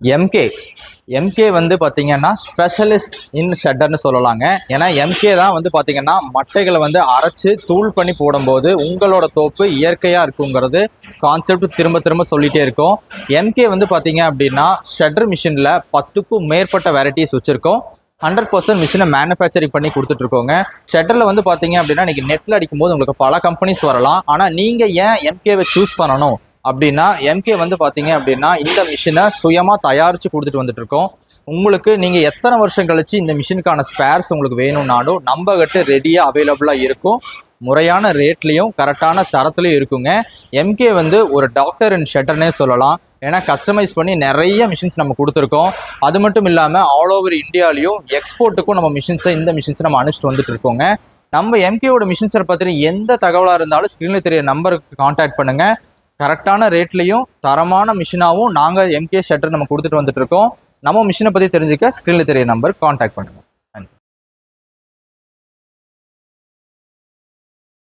MK MK வந்து பார்த்தீங்கன்னா specialist in ஷட்டர்னு சொல்லலாங்க. ஏன்னா எம்கே தான் வந்து பார்த்தீங்கன்னா மட்டைகளை வந்து அரைச்சு தூள் பண்ணி போடும்போது உங்களோட தோப்பு இயற்கையாக இருக்குங்கிறது கான்செப்ட் திரும்ப திரும்ப சொல்லிகிட்டே இருக்கும். எம்கே வந்து பார்த்தீங்க அப்படின்னா ஷட்டர் மிஷினில் பத்துக்கும் மேற்பட்ட வெரைட்டிஸ் வச்சுருக்கோம். ஹண்ட்ரட் பர்சன்ட் மிஷினை மேனுஃபேக்சரிங் பண்ணி கொடுத்துட்ருக்கோங்க. ஷட்டரில் வந்து பார்த்தீங்க அப்படின்னா இன்றைக்கி நெட்டில் அடிக்கும்போது உங்களுக்கு பல கம்பெனிஸ் வரலாம். ஆனால் நீங்கள் ஏன் எம்கேவை சூஸ் பண்ணணும்? அப்படின்னா எம்கே வந்து பார்த்தீங்க அப்படின்னா இந்த மிஷினை சுயமாக தயாரித்து கொடுத்துட்டு வந்துட்டு இருக்கோம் உங்களுக்கு நீங்கள் எத்தனை வருஷம் கழிச்சு இந்த மிஷினுக்கான ஸ்பேர்ஸ் உங்களுக்கு வேணும்னாலும் நம்ம கிட்ட ரெடியாக அவைலபிளாக இருக்கும். முறையான ரேட்லேயும் கரெக்டான தரத்துலையும் இருக்குங்க. எம்கே வந்து ஒரு டாக்டர் அண்ட் ஷட்டர்னே சொல்லலாம். ஏன்னா கஸ்டமைஸ் பண்ணி நிறைய மிஷின்ஸ் நம்ம கொடுத்துருக்கோம். அது மட்டும் இல்லாமல் ஆல் ஓவர் இந்தியாலையும் எக்ஸ்போர்ட்டுக்கும் நம்ம மிஷின்ஸை இந்த மிஷின்ஸை நம்ம அனுப்பிச்சிட்டு வந்துட்டு இருக்கோங்க நம்ம எம்கேவோட மிஷின்ஸை பற்றி எந்த தகவலாக இருந்தாலும் ஸ்க்ரீனில் தெரிய நம்பருக்கு காண்டாக்ட் பண்ணுங்கள் கரெக்டான ரேட்லையும் தரமான மிஷினாகவும் நாங்கள் எம்கே ஷட்டர் நம்ம கொடுத்துட்டு வந்துட்டு இருக்கோம். நம்ம மிஷினை பற்றி தெரிஞ்சுக்க ஸ்க்ரீனில் தெரிய நம்பர் காண்டாக்ட் பண்ணுங்கள்